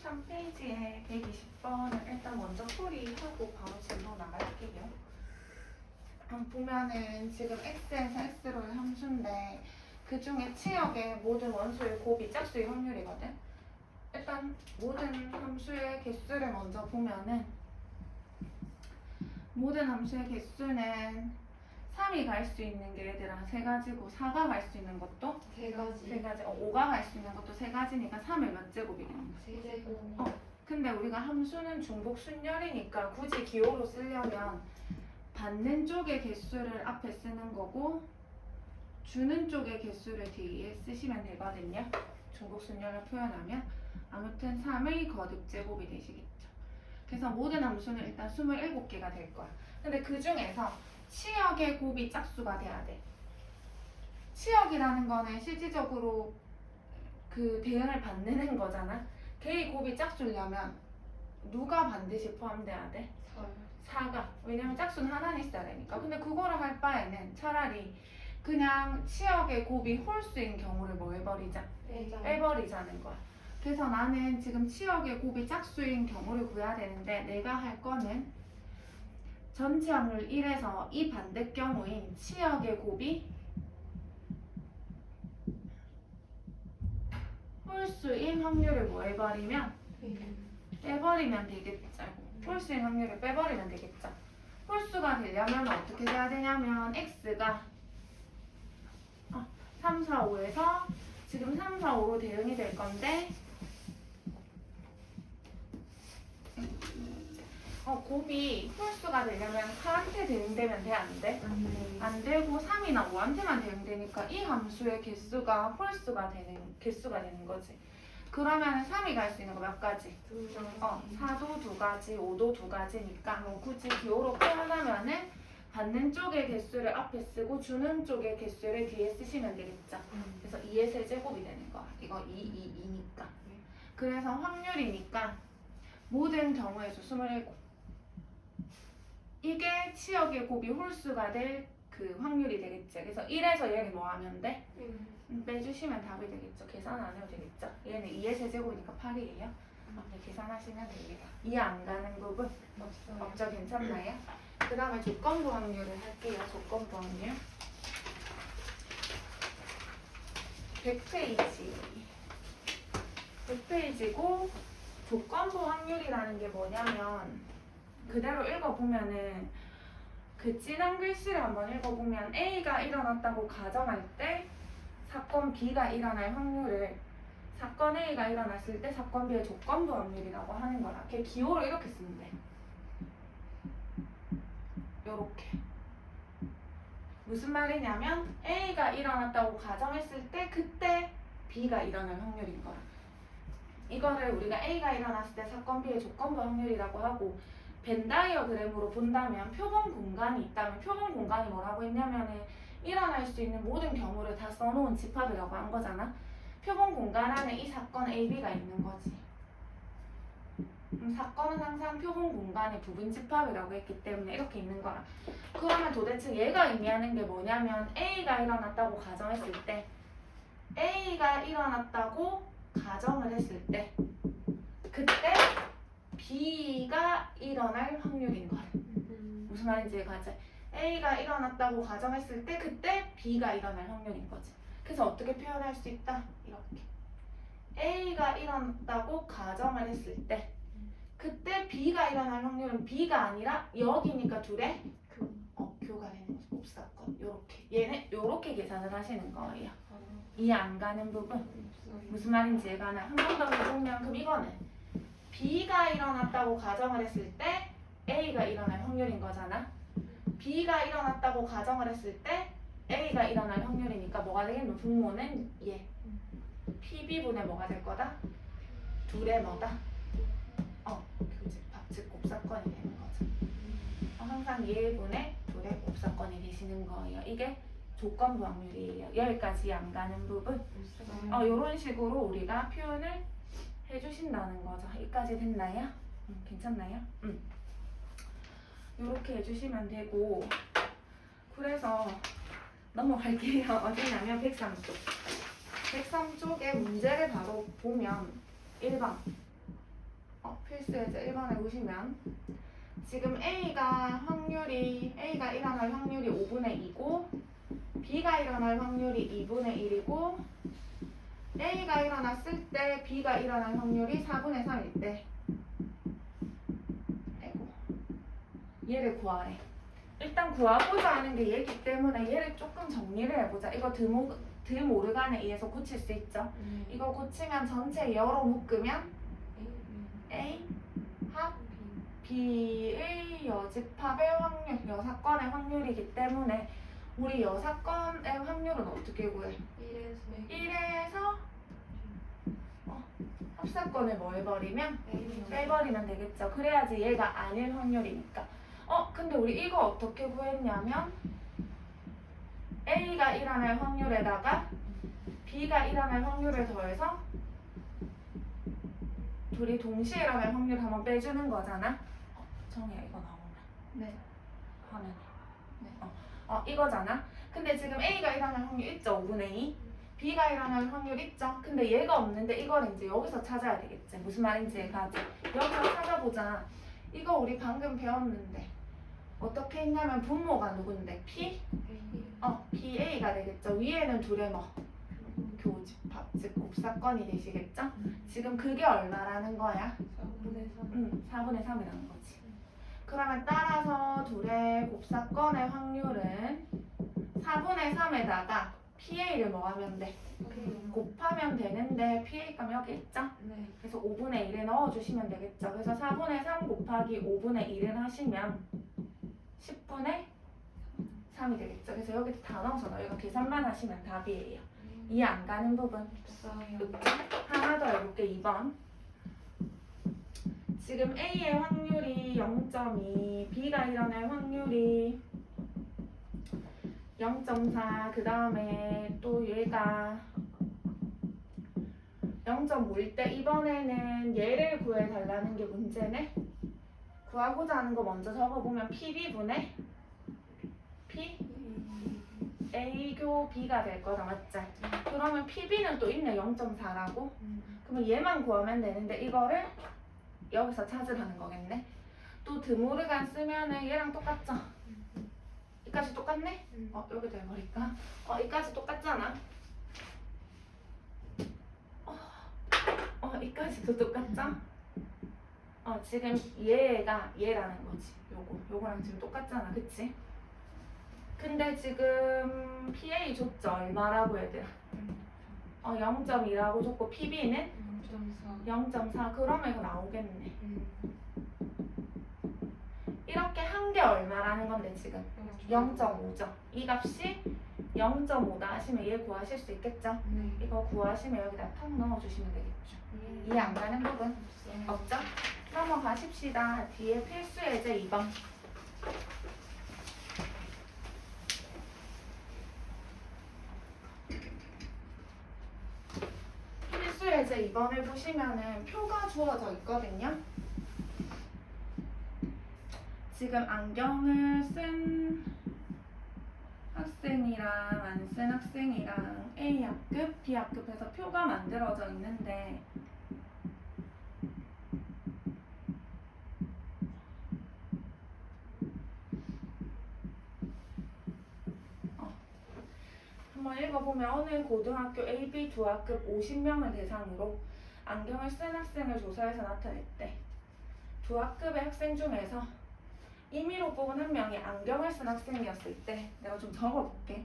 13페이지에 120번을 일단 먼저 풀이하고 바로 질문 나갈게요. 음, 보면은 지금 x에서 x로의 함수인데 그 중에 치역의 모든 원수의 곱이 짝수의 확률이거든. 일단 모든 함수의 개수를 먼저 보면은 모든 함수의 개수는 3이 갈 수 있는 게 얘들아 세 가지고 4가 갈 수 있는 것도 세 가지. 세 가지, 어, 5가 갈 수 있는 것도 세 가지니까 3의 몇 제곱이겠는 거야. 세제곱. 어. 근데 우리가 함수는 중복 순열이니까 굳이 기호로 쓰려면 받는 쪽의 개수를 앞에 쓰는 거고 주는 쪽의 개수를 뒤에 쓰시면 되거든요. 중복 순열을 표현하면 아무튼 3의 거듭 제곱이 되시겠죠. 그래서 모든 함수는 일단 27개가 될 거야. 근데 그 중에서 치역의 곱이 짝수가 돼야 돼. 치역이라는 거는 실질적으로 그 대응을 받는 거잖아. 걔의 곱이 짝수려면 누가 반드시 포함돼야 돼? 설. 4가. 왜냐면 짝수는 하나는 있어야 되니까. 근데 그거를 할 바에는 차라리 그냥 치역의 곱이 홀수인 경우를 뭐 해버리자? 빼자. 빼버리자는 거야. 그래서 나는 지금 치역의 곱이 짝수인 경우를 구해야 되는데 내가 할 거는 전체 확률 1에서 이 반대 경우인 치역의 곱이 홀수인 확률을 뭐 해버리면 빼버리면 되겠죠. 홀수인 확률을 빼버리면 되겠죠. 홀수가 되려면 어떻게 돼야 되냐면 x가 어, 3, 4, 5에서 지금 3, 4, 5로 대응이 될 건데 어, 곱이 홀수가 되려면 4한테 대응되면 돼? 안 돼? 안 되고 3이나 5한테만 대응되니까 이 함수의 개수가 홀수가 되는 개수가 되는 거지. 그러면 3이 갈 수 있는 거 몇 가지? 어, 4도 두 가지, 5도 두 가지니까 뭐 굳이 기호로 표현하면은 받는 쪽의 개수를 앞에 쓰고 주는 쪽의 개수를 뒤에 쓰시면 되겠죠. 그래서 2의 세제곱이 되는 거야. 이거 2, 2, 2니까. 그래서 확률이니까 모든 경우에서 27. 이게 치역의 곱이 홀수가 될 그 확률이 되겠지. 그래서 1에서 얘를 뭐 하면 돼? 음, 빼주시면 답이 되겠죠. 계산 안 해도 되겠죠. 얘는 2의 세제곱이니까 8이에요. 어, 네, 계산하시면 됩니다. 이해 안 가는 부분 없어요. 없죠? 괜찮나요? 그 다음에 조건부 확률을 할게요. 조건부 확률. 100페이지. 100페이지고 조건부 확률이라는 게 뭐냐면 그대로 읽어보면은 그 진한 글씨를 한번 읽어보면 A가 일어났다고 가정할 때 사건 B가 일어날 확률을 사건 A가 일어났을 때 사건 B의 조건부 확률이라고 하는 거라. 걔 기호로 이렇게 쓰면 돼. 요렇게. 무슨 말이냐면 A가 일어났다고 가정했을 때 그때 B가 일어날 확률인 거라. 이거를 우리가 A가 일어났을 때 사건 B의 조건부 확률이라고 하고 벤 다이어그램으로 본다면 표본 공간이 있다면 표본 공간이 뭐라고 했냐면은 일어날 수 있는 모든 경우를 다 써놓은 집합이라고 한 거잖아. 표본 공간 안에 이 사건 AB가 있는 거지. 음, 사건은 항상 표본 공간의 부분 집합이라고 했기 때문에 이렇게 있는 거라. 그러면 도대체 얘가 의미하는 게 뭐냐면 A가 일어났다고 가정했을 때 A가 일어났다고 가정을 했을 때 그때 B가 일어날 확률인 거야. 무슨 말인지 이해가지? A가 일어났다고 가정했을 때 그때 B가 일어날 확률인 거지. 그래서 어떻게 표현할 수 있다? 이렇게. A가 일어났다고 가정을 했을 때 그때 B가 일어날 확률은 B가 아니라 여기니까 둘의 어, 교가 되는 거죠. 곱사건. 요렇게. 얘는 요렇게 계산을 하시는 거예요. 이해 안 가는 부분? 무슨 말인지 이해가 나. 한 번 더 해보면 그럼 이거는 B가 일어났다고 가정을 했을 때 A가 일어날 확률인 거잖아. B가 일어났다고 가정을 했을 때 A가 일어날 확률이니까 뭐가 되겠노? 분모는 얘. PB분의 뭐가 될 거다? 둘의 뭐다? 어, 교집합, 즉 곱사건이 되는 거죠. 어, 항상 얘분의 둘의 곱사건이 되시는 거예요. 이게 조건부 확률이에요. 여기까지 안 가는 부분. 어, 이런 식으로 우리가 표현을 해주신다는 거죠. 여기까지 됐나요? 음, 괜찮나요? 음. 이렇게 해주시면 되고 그래서 넘어갈게요. 어디냐면 103쪽. 103쪽의 문제를 바로 보면 1번 어, 필수 예제 1번에 보시면 지금 A가 확률이 A가 일어날 확률이 5분의 2고 B가 일어날 확률이 2분의 1이고 A가 일어났을 때 B가 일어날 확률이 4분의 3일 때. 아이고. 얘를 구하래. 일단 구하고자 하는 게 얘기 때문에 얘를 조금 정리를 해보자. 이거 드모, 드모르간에 의해서 고칠 수 있죠? 이거 고치면 전체 열어 묶으면 A 합 B의 여집합의 확률, 여사건의 확률이기 때문에 우리 여사건의 확률은 어떻게 구해? 1에서 어, 합사건을 뭐 해버리면 빼버리면 되겠죠. 그래야지 얘가 아닐 확률이니까. 어, 근데 우리 이거 어떻게 구했냐면 A가 일어날 확률에다가 B가 일어날 확률을 더해서 둘이 동시에 일어날 확률 한번 빼주는 거잖아. 어, 정이야 이거 나오면 네. 화면에. 네. 어, 어 이거잖아. 근데 지금 A가 일어날 확률 있죠, 5분의 2. B가 일어날 확률 있죠. 근데 얘가 없는데 이걸 이제 여기서 찾아야 되겠지. 무슨 말인지 가지. 여기서 찾아보자. 이거 우리 방금 배웠는데 어떻게 했냐면 분모가 누군데 P? 어, PA가 되겠죠. 위에는 둘의 뭐 교집합, 즉 곱사건이 되시겠죠. 지금 그게 얼마라는 거야? 응, 4분의 3이라는 거지. 그러면 따라서 둘의 곱사건의 확률은 4분의 3에다가 PA를 뭐 하면 돼? 곱하면 되는데 PA 값 여기 있죠? 그래서 5분의 1에 넣어주시면 되겠죠. 그래서 4분의 3 곱하기 5분의 1을 하시면 10분의 3이 되겠죠. 그래서 여기 다 넣어서 너희가 계산만 하시면 답이에요. 이해 안 가는 부분. 그쵸? 하나 더 해볼게 2번 지금 A의 확률이 0.2 B가 일어날 확률이 0.4 그 다음에 또 얘가 0.5일 때 이번에는 얘를 구해달라는 게 문제네 구하고자 하는 거 먼저 적어보면 PB분의 P A교 B가 될 거다 맞지? 그러면 PB는 또 있네 0.4라고 그러면 얘만 구하면 되는데 이거를 여기서 찾으라는 거겠네. 또 드모르간 쓰면은 얘랑 똑같죠? 이까지 똑같네? 어 여기 돼버릴까? 어 이까지 똑같잖아. 어, 어 이까지도 똑같죠? 어 지금 얘가 얘라는 거지. 요거 요거랑 지금 똑같잖아, 그치? 근데 지금 PA 줬죠? 얼마라고 얘들아? 어 0.2라고 줬고 PB는 0.4 그러면 이거 나오겠네. 이렇게 한게 얼마라는 건데 지금 0.5죠. 이 값이 0.5다 하시면 얘 구하실 수 있겠죠? 이거 구하시면 여기다 턱 넣어주시면 되겠죠. 이해 안 가는 부분 없죠? 넘어가십시다. 뒤에 필수 예제 2번. 필수 예제 2번을 보시면은 표가 주어져 있거든요. 지금 안경을 쓴 학생이랑 안 쓴 학생이랑 A 학급, B 학급에서 표가 만들어져 있는데 어. 한번 읽어보면 어느 고등학교 A, B 두 학급 50명을 대상으로 안경을 쓴 학생을 조사해서 나타냈대. 두 학급의 학생 중에서 임의로 뽑은 한 명이 안경을 쓴 학생이었을 때 내가 좀 적어볼게.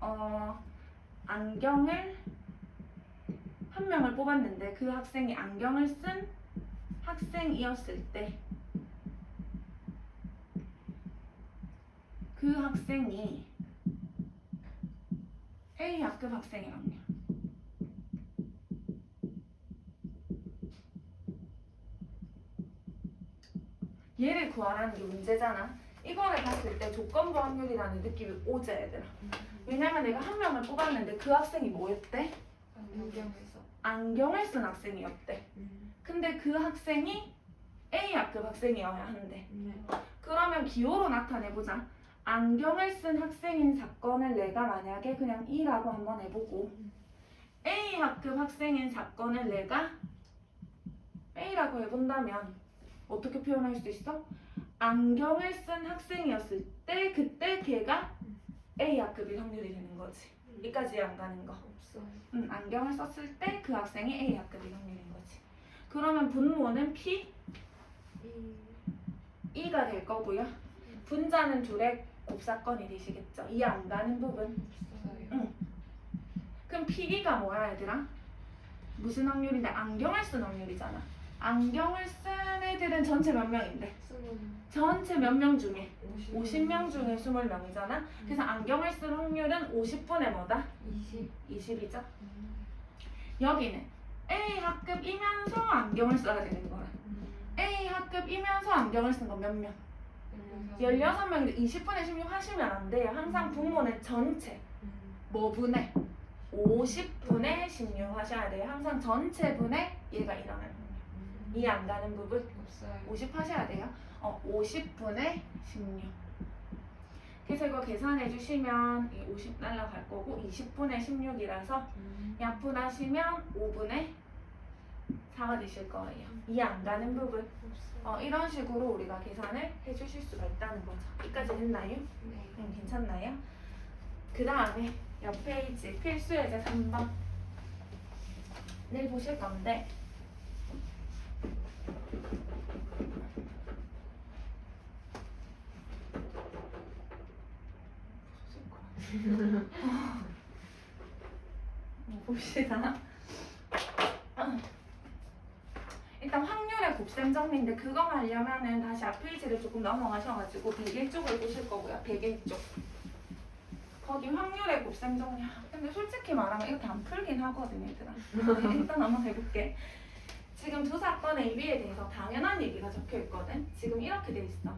어, 안경을 한 명을 뽑았는데 그 학생이 안경을 쓴 학생이었을 때 그 학생이 A 학급 학생이랑요. 얘를 구하라는 게 문제잖아. 이거를 봤을 때 조건부 확률이라는 느낌이 오지 얘들아. 왜냐면 내가 한 명을 뽑았는데 그 학생이 뭐였대? 안경을 쓴 학생이었대. 근데 그 학생이 A 학급 학생이어야 한대. 그러면 기호로 나타내보자. 안경을 쓴 학생인 사건을 내가 만약에 그냥 E라고 한번 해보고 A 학급 학생인 사건을 내가 A라고 해본다면 어떻게 표현할 수 있어? 안경을 쓴 학생이었을 때 그때 걔가 A 학급일 확률이 되는 거지. 여기까지 안 가는 거. 없어요. 응, 안경을 썼을 때 그 학생이 A 학급일 확률인 거지. 그러면 분모는 P, 이 E가 될 거고요. 분자는 둘의 곱사건이 되시겠죠. 이 안 가는 부분. 없어요. 그럼 P2가 뭐야 얘들아? 무슨 확률인데? 안경을 쓴 확률이잖아. 안경을 쓴 애들은 전체 몇 명인데? 전체 몇 명 중에? 오십 50명 중에 20명이잖아. 그래서 안경을 쓴 확률은 50분의 뭐다? 이십 20이죠. 음. 여기는 A 학급이면서 안경을 써야 되는 거야. A 학급이면서 안경을 쓴 건 몇 명? 16명인데 20분의 16 하시면 안 돼요. 항상 분모는 전체. 음. 뭐 분의? 50분의 16 하셔야 돼요. 항상 전체 분의 얘가 일어나는 확률. 이안 가는 부분 없어요. 50 하셔야 돼요. 어, 50분의 16. 그래서 이거 계산해 주시면 50 날라갈 거고 20분의 16이라서 음. 약분하시면 5분의 4가 되실 거예요. 이안 가는 부분. 어, 이런 식으로 우리가 계산을 해 주실 수가 있다는 거죠. 여기까지 됐나요? 네. 음, 괜찮나요? 그 다음에 옆 페이지 필수 예제 3번 내일 보실 건데 뭐 봅시다. 일단 확률의 곱셈 정리인데 그거 하려면은 다시 앞 페이지를 조금 넘어가셔가지고 101쪽을 보실 거고요. 101쪽. 거기 확률의 곱셈 정리. 아, 근데 솔직히 말하면 이렇게 안 풀긴 하거든 얘들아. 일단 한번 해볼게. 지금 두 사건의 AB에 대해서 당연한 얘기가 적혀 있거든. 지금 이렇게 돼 있어.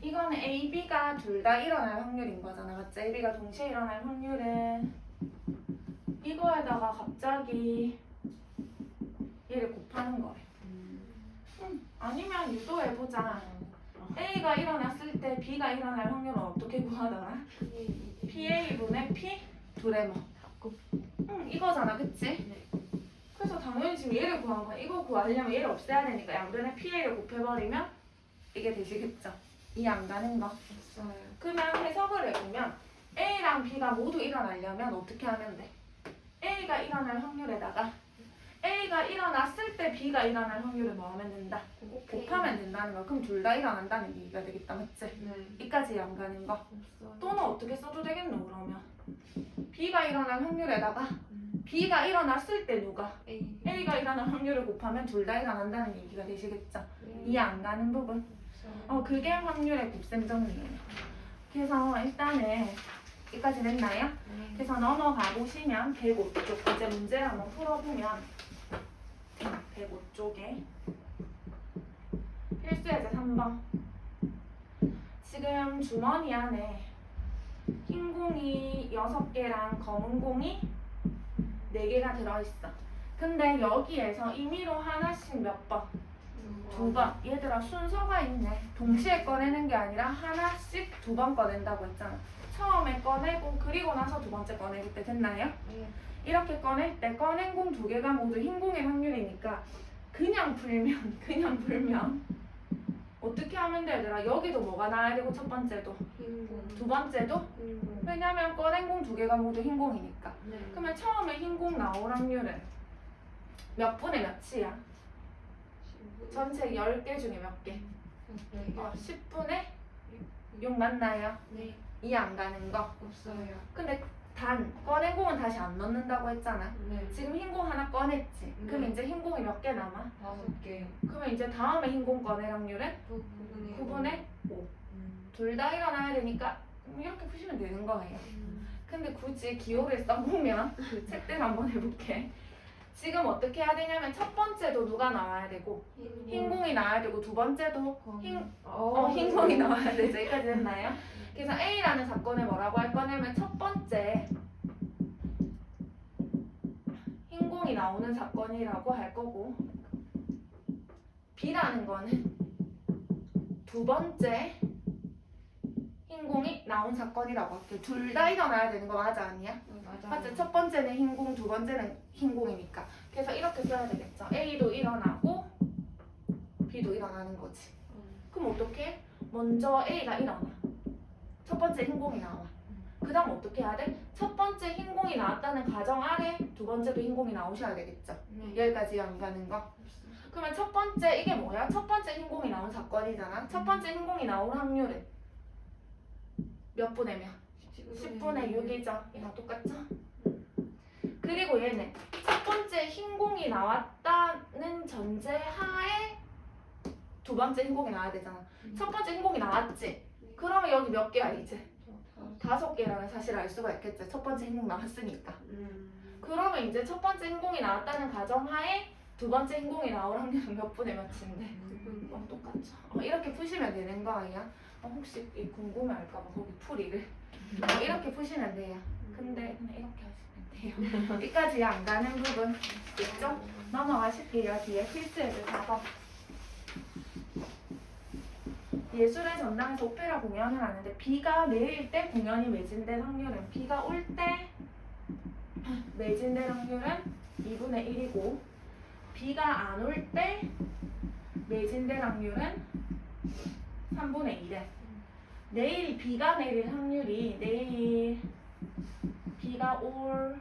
이거는 A, B가 둘 다 일어날 확률인 거잖아. 맞지? A, B가 동시에 일어날 확률은 이거에다가 갑자기 얘를 곱하는 거래. 음. 아니면 유도해보자. A가 일어났을 때 B가 일어날 확률은 어떻게 구하더라? PA분의 P 둘의 뭐? 응, 이거잖아, 그치? 네. 그래서 당연히 지금 얘를 구한 거야. 이거 구하려면 얘를 없애야 되니까 양변에 PA를 곱해버리면 이게 되시겠죠? 이안 가는 거. 없어요. 그러면 해석을 해보면 A랑 B가 모두 일어나려면 어떻게 하면 돼? A가 일어날 확률에다가 A가 일어났을 때 B가 일어날 확률을 뭐 하면 된다? 곱하면 된다는 거. 그럼 둘 다 일어난다는 얘기가 되겠다, 맞지? 네. 이까지 안 가는 거. 없어요. 또는 어떻게 써도 되겠노 그러면? B가 일어날 확률에다가 음. B가 일어났을 때 누가? A. A가 일어날 확률을 곱하면 둘 다 일어난다는 얘기가 되시겠죠? 네. 이해 안 가는 부분? 없어요. 어, 그게 확률의 곱셈 정리예요. 그래서 일단은 여기까지 됐나요? 네. 그래서 넘어가 보시면 105쪽 이제 문제를 한번 풀어보면 105쪽에 필수 예제 3번 지금 주머니 안에 흰 공이 6개랑 검은 공이 4개가 들어있어 근데 여기에서 임의로 하나씩 몇 번? 두 번. 얘들아 순서가 있네. 동시에 꺼내는 게 아니라 하나씩 두 번 꺼낸다고 했잖아. 처음에 꺼내고 그리고 나서 두 번째 꺼내기 때 됐나요? 네. 이렇게 꺼낼 때 꺼낸 공 두 개가 모두 흰 공의 확률이니까 그냥 풀면 그냥 풀면 어떻게 하면 돼 얘들아? 여기도 뭐가 나와야 되고 첫 번째도. 두 번째도. 왜냐면 꺼낸 공 두 개가 모두 흰 공이니까 네. 그러면 처음에 흰 공 나올 확률은 몇 분의 몇이야? 전체 10개 중에 몇 개? 네. 어, 10분의 6 맞나요? 네. 이 안 가는 거. 없어요. 근데 단 꺼낸 공은 다시 안 넣는다고 했잖아. 네. 지금 흰 공 하나 꺼냈지. 그럼 네. 이제 흰 공이 몇 개 남아? 다섯 개요. 그러면 이제 다음에 흰 공 꺼낼 확률은 구- 구분의 9분의 5. 음. 둘다 일어나야 되니까 이렇게 푸시면 되는 거예요. 음. 근데 굳이 기호를 써보면 그 책대로 한번 해볼게. 지금 어떻게 해야 되냐면 첫 번째도 누가 나와야 되고 흰 공이 나와야 되고 두 번째도 흰, 어, 흰 공이 나와야 되죠. 여기까지 됐나요? 그래서 A라는 사건을 뭐라고 할 거냐면 첫 번째 흰 공이 나오는 사건이라고 할 거고 B라는 거는 두 번째 흰 흰공이 나온 사건이라고 할게. 둘다 일어나야 되는 거 맞아 아니야? 맞아. 첫 번째는 흰공, 두 번째는 흰공이니까. 그래서 이렇게 써야 되겠죠. A도 일어나고 B도 일어나는 거지. 그럼 어떻게? 먼저 A가 일어나. 첫 번째 흰공이 나와. 그 다음 어떻게 해야 돼? 첫 번째 흰공이 나왔다는 가정 아래 두 번째도 흰공이 나오셔야 되겠죠. 네. 여기까지 안 가는 거. 그러면 첫 번째 이게 뭐야? 첫 번째 흰공이 나온 사건이잖아. 첫 번째 흰공이 나올 확률은 몇 분의 몇? 10분의 6이죠. 이랑 똑같죠? 그리고 얘는 첫 번째 흰공이 나왔다는 전제 하에 두 번째 흰공이 나와야 되잖아. 첫 번째 흰공이 나왔지? 그러면 여기 몇 개야 이제? 다섯 개라는 사실을 알 수가 있겠지. 첫 번째 흰공 나왔으니까. 그러면 이제 첫 번째 흰공이 나왔다는 가정하에 두 번째 흰공이 나올 확률은 몇 분의 몇인데? 어, 똑같죠. 어, 이렇게 푸시면 되는 거 아니야? 어, 혹시 이 궁금해할까봐 거기 풀이를 어, 이렇게 푸시면 돼요. 근데 그냥 이렇게 하시면 돼요. 여기까지 안 가는 부분 있죠? 넘어가실게요. 뒤에 필수애들 4번. 예술의 전당에서 오페라 공연을 하는데 비가 내릴 때 공연이 매진될 확률은 비가 올 때 매진될 확률은 2분의 1이고 비가 안 올 때 매진될 확률은 3분의 1에 내일 비가 내릴 확률이 내일 비가 올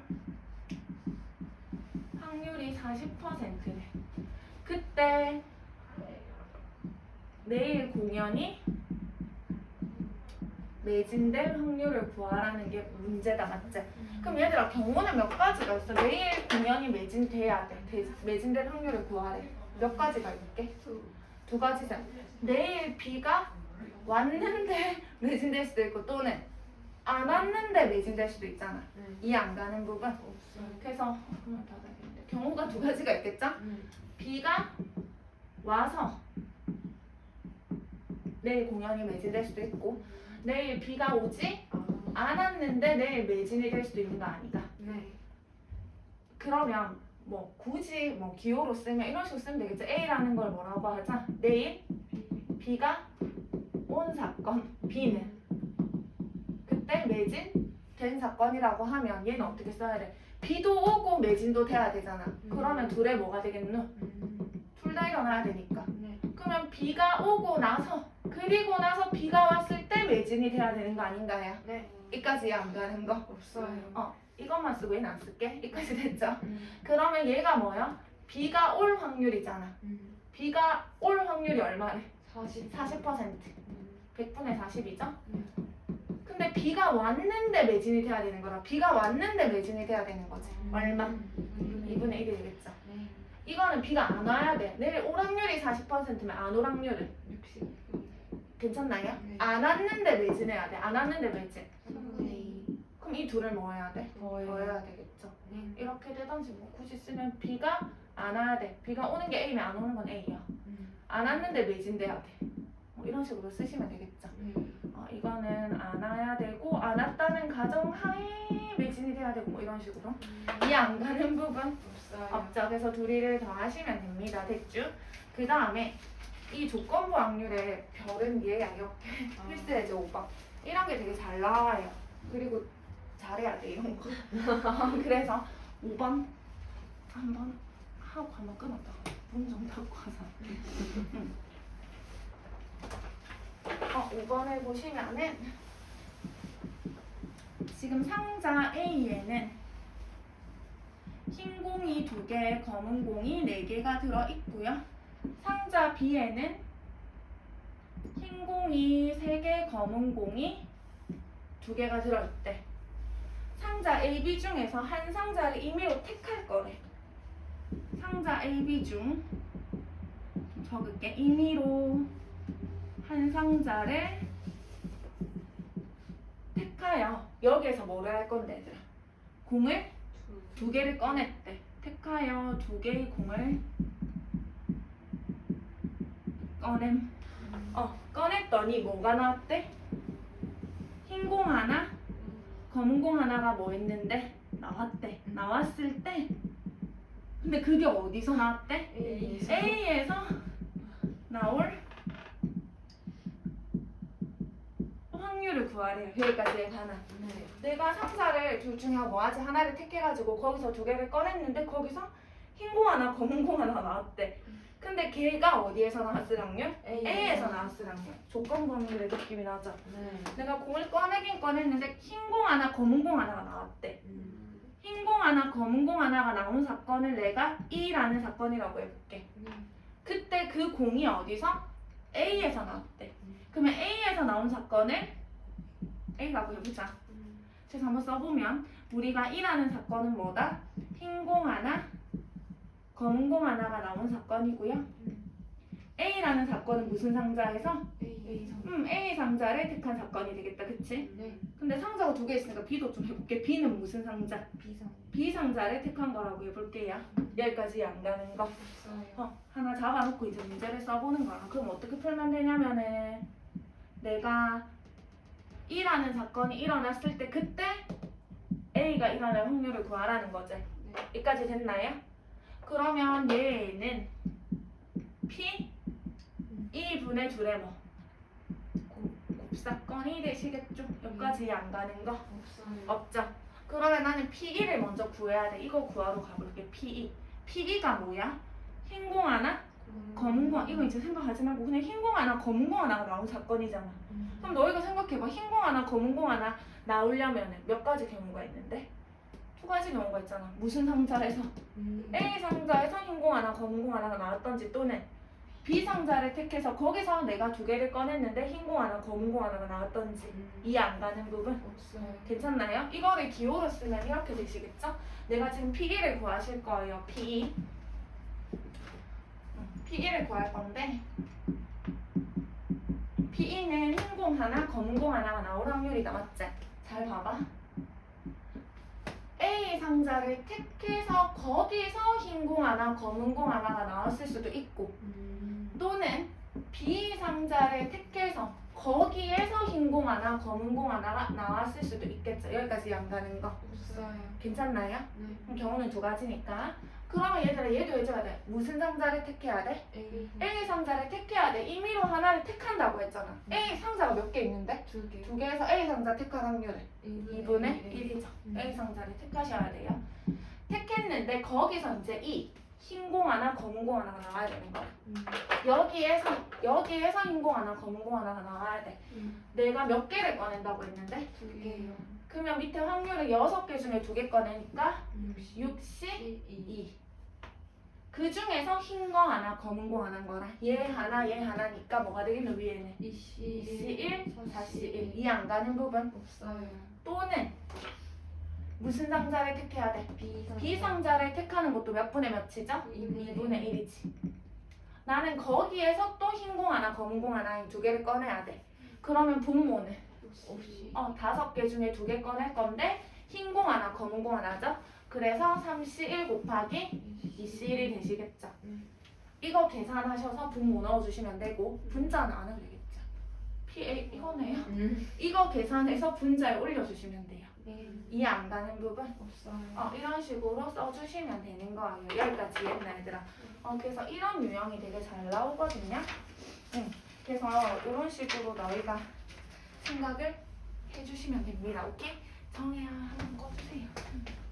확률이 40%래. 그때 내일 공연이 매진될 확률을 구하라는 게 문제다 맞지? 그럼 얘들아 경우는 몇 가지가 있어? 내일 공연이 매진돼야 돼. 대- 매진될 확률을 구하래. 몇 가지가 있게? 두 가지잖아. 내일 비가 왔는데 매진될 수도 있고 또는 안 왔는데 매진될 수도 있잖아. 이해 안 가는 부분. 그래서. 경우가 두 가지가 있겠죠? 비가 와서 내일 공연이 매진될 수도 있고 내일 비가 오지 안 왔는데 내일 매진이 될 수도 있는 거 아니다. 네. 그러면 뭐 굳이 뭐 기호로 쓰면 이런 식으로 쓰면 되겠죠. A라는 걸 뭐라고 하자? 내일 B가 온 사건 B는 그때 매진 된 사건이라고 하면 얘는 어떻게 써야 돼? B도 오고 매진도 돼야 되잖아. 그러면 둘의 뭐가 되겠노? 둘 다 일어나야 되니까. 네. 그러면 B가 오고 나서 그리고 나서 B가 왔을 때 매진이 돼야 되는 거 아닌가요? 네. 이까지 안 가는 거. 없어요. 어, 이것만 쓰고 얘는 안 쓸게. 이까지 됐죠? 그러면 얘가 뭐야? B가 올 확률이잖아. B가 올 확률이 얼마래? 40. 40%. 100분의 40이죠? 음. 근데 B가 왔는데 매진이 돼야 되는 거라. B가 왔는데 매진이 돼야 되는 거지. 얼마? 2분의 1이 되겠죠. 네. 이거는 B가 안 와야 돼. 내일 올 확률이 40%면 안 올 확률은 60. 괜찮나요? 네. 안 왔는데 매진해야 돼. 안 왔는데 매진. 3분의 2. 그럼 이 둘을 뭐 해야 돼? 더해요. 더해야 되겠죠. 네. 이렇게 되던지 뭐 굳이 쓰면 B가 안 와야 돼. B가 오는 게 A면 안 오는 건 A야. 안 왔는데 매진돼야 돼. 뭐 이런 식으로 쓰시면 되겠죠. 네. 어, 이거는 안 와야 되고 안 왔다는 가정하에 매진이 돼야 되고 뭐 이런 식으로 이해 안 가는 부분 없어요. 없죠. 그래서 둘이를 더하시면 됩니다. 됐죠? 그 다음에 이 조건부 확률의 별은 얘야 이렇게 아. 필수예제 5번 이런 게 되게 잘 나와요. 그리고 잘해야 돼 이런 거. 그래서 5번 한번 하고 한번 끊었다가 문좀 닫고 와서. 응. 어, 5번에 보시면은 지금 상자 A에는 흰 공이 두 개, 검은 공이 네 개가 들어 있고요. 상자 B에는 흰 공이 세 개, 검은 공이 두 개가 들어 있대. 상자 A, B 중에서 한 상자를 임의로 택할 거래. 상자 A, B 중 적을게. 임의로 한 상자를 택하여 여기에서 뭐를 할 건데 얘들아? 공을 두 개를 꺼냈대. 택하여 두 개의 공을 꺼냄. 어, 꺼냈더니 뭐가 나왔대? 흰 공 하나, 검은 공 하나가 뭐 있는데 나왔대. 나왔을 때 근데 그게 어디서 나왔대? A에서. A에서 나올 확률을 구하래요. 여기까지의 가나. 네. 내가 상사를 둘 중에 뭐 하지 하나를 택해가지고 거기서 두 개를 꺼냈는데 거기서 흰 공 하나 검은 공 하나 나왔대. 근데 걔가 어디에서? A. A에서 나왔을 확률. 조건 범위의 느낌이 나죠. 네. 내가 공을 꺼내긴 꺼냈는데 흰 공 하나 검은 공 하나가 나왔대. 음. 흰공 하나 검은 공 하나가 나온 사건을 내가 E라는 사건이라고 해볼게. 네. 그때 그 공이 어디서? A에서 나왔대. 그러면 A에서 나온 사건을 A라고 해보자. 음. 그래서 한번 써보면 우리가 일하는 사건은 뭐다? 흰 공 하나, 검은 공 하나가 나온 사건이고요. A라는 사건은 무슨 상자에서? A. A. 음, A 상자를 택한 사건이 되겠다, 그치? 네. 근데 상자가 두 개 있으니까 B도 좀 해볼게. B는 무슨 상자? 비상. B 상자를 택한 거라고 해볼게요. 여기까지 안 가는 거. 어, 하나 잡아놓고 이제 문제를 써보는 거야. 그럼 어떻게 풀면 되냐면은 내가 E라는 사건이 일어났을 때 그때 A가 일어날 확률을 구하라는 거지. 여기까지 됐나요? 그러면 얘는 P 2분의 2의 뭐 곱사건이 되시겠죠? 여기까지 안 가는 거 없어요. 없죠? 그러면 나는 P2를 먼저 구해야 돼. 이거 구하러 가볼게. P2. P2가 뭐야? 흰 공 하나, 검은 공 하나. 이거 이제 생각하지 말고 그냥 흰 공 하나, 검은 공 하나가 나온 사건이잖아. 음. 그럼 너희가 생각해봐. 흰 공 하나, 검은 공 하나 나오려면 몇 가지 경우가 있는데? 두 가지 경우가 있잖아. 무슨 상자에서? 음. A 상자에서 흰공 하나, 검은 공 하나가 나왔던지 또는 B 상자를 택해서 거기서 내가 두 개를 꺼냈는데 흰공 하나, 검은 공 하나가 나왔던지 음. 이해 안 가는 부분? 없어요. 괜찮나요? 이거를 기호로 쓰면 이렇게 되시겠죠? 내가 지금 P1을 구하실 거예요. P2. P1을 구할 건데 P2는 흰공 하나, 검은 공 하나가 나올 확률이다. 맞지? 잘 봐봐. A 상자를 택해서 거기서 흰 공 하나, 검은 공 하나가 나왔을 수도 있고 음. 또는 B 상자를 택해서 거기에서 흰 공 하나, 검은 공 하나가 나왔을 수도 있겠죠. 여기까지 안 가는 거. 없어요. 괜찮나요? 네. 그럼 경우는 두 가지니까. 그러면 얘들아 얘도 해줘야 돼. 무슨 상자를 택해야 돼? A. A 상자를 택해야 돼. 임의로 하나를 택한다고 했잖아. A 상자가 몇 개 있는데? 두 개. 두 개에서 A 상자 택할 확률은 2분의 일. 1이죠. 음. A 상자를 택하셔야 돼요. 택했는데 거기서 이제 이 흰공 하나, 검은 공 하나가 나와야 되는 거야. 음. 여기에서 여기에서 흰공 하나, 검은 공 하나가 나와야 돼. 음. 내가 몇 개를 꺼낸다고 했는데? 두 개요. 그러면 밑에 확률을 여섯 개 중에 두개 꺼내니까 육십. 62. 이. 그 중에서 흰 거 하나, 검은 거 하나인 거라. 얘 하나, 얘 하나니까 뭐가 되겠노 위에는? 이시. 21, 41. 이해 안 가는 부분. 없어요. 또는 무슨 상자를 택해야 돼? 비상. 비상자를 택하는 것도 몇 분의 몇이죠? 이분의 2분의 1이지. 나는 거기에서 또 흰 공 하나, 검은 공 하나 두 개를 꺼내야 돼. 그러면 분모는 없이. 어 다섯 개 중에 두 개 꺼낼 건데 흰 공 하나, 검은 공 하나죠? 그래서 31 곱하기 21이 되시겠죠. 음. 이거 계산하셔서 분모 넣어주시면 되고 분자는 안 해도 되겠죠. PA 이거네요. 음. 이거 계산해서 분자에 올려주시면 돼요. 네. 이해 안 가는 부분? 없어요. 어, 이런 식으로 써주시면 되는 거예요. 여기까지 옛날 얘들아. 어, 그래서 이런 유형이 되게 잘 나오거든요. 응. 그래서 이런 식으로 너희가 생각을 해주시면 됩니다. 오케이? 정혜야 한번 꺼주세요. 응.